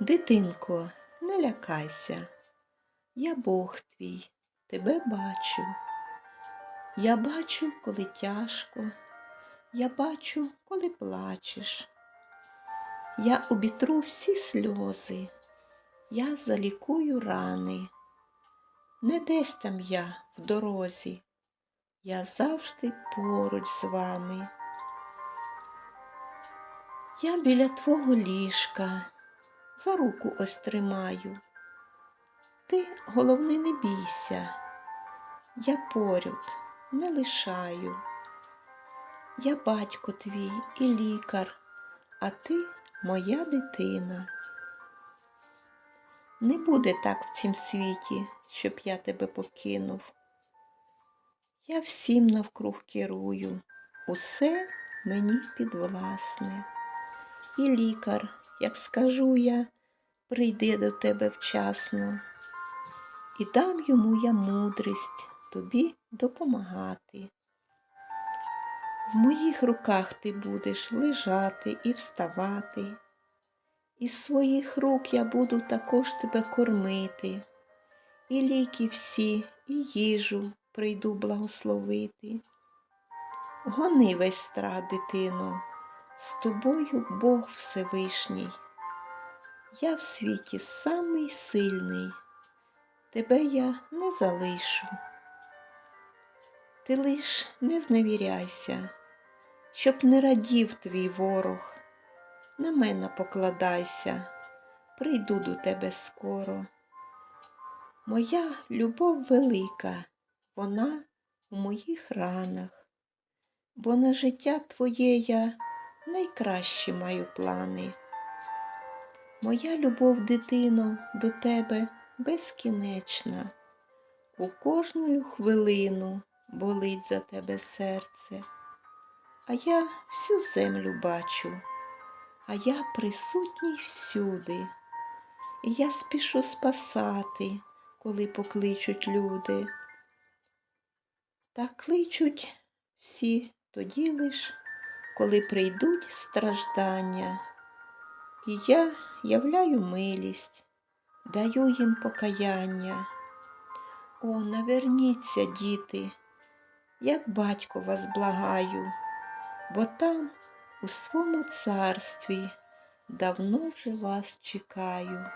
Дитинко, не лякайся, я Бог твій, тебе бачу. Я бачу, коли тяжко, я бачу, коли плачеш. Я обітру всі сльози, я залікую рани. Не десь там я в дорозі, я завжди поруч з вами. Я біля твого ліжка за руку ось тримаю. Ти, головне, не бійся, я поряд не лишаю. Я батько твій і лікар, а ти моя дитина. Не буде так в цім світі, щоб я тебе покинув. Я всім навкруг керую, усе мені підвласне. І лікар, як скажу я, прийде до тебе вчасно, і дам йому я мудрість тобі допомагати. В моїх руках ти будеш лежати і вставати. Із своїх рук я буду також тебе кормити, і ліки всі, і їжу прийду благословити. Гони весь страх, дитино, з тобою Бог Всевишній. Я в світі самий сильний, тебе я не залишу. Ти лиш не зневіряйся, щоб не радів твій ворог. На мене покладайся, прийду до тебе скоро. Моя любов велика, вона у моїх ранах, бо на життя твоє я найкращі маю плани. Моя любов, дитино, до тебе безкінечна. У кожну хвилину болить за тебе серце, а я всю землю бачу, а я присутній всюди, і я спішу спасати, коли покличуть люди. Та кличуть всі тоді лиш, коли прийдуть страждання. І я являю милість, даю їм покаяння. О, наверніться, діти, як батько вас благаю, бо там, у своєму царстві, давно вже вас чекаю.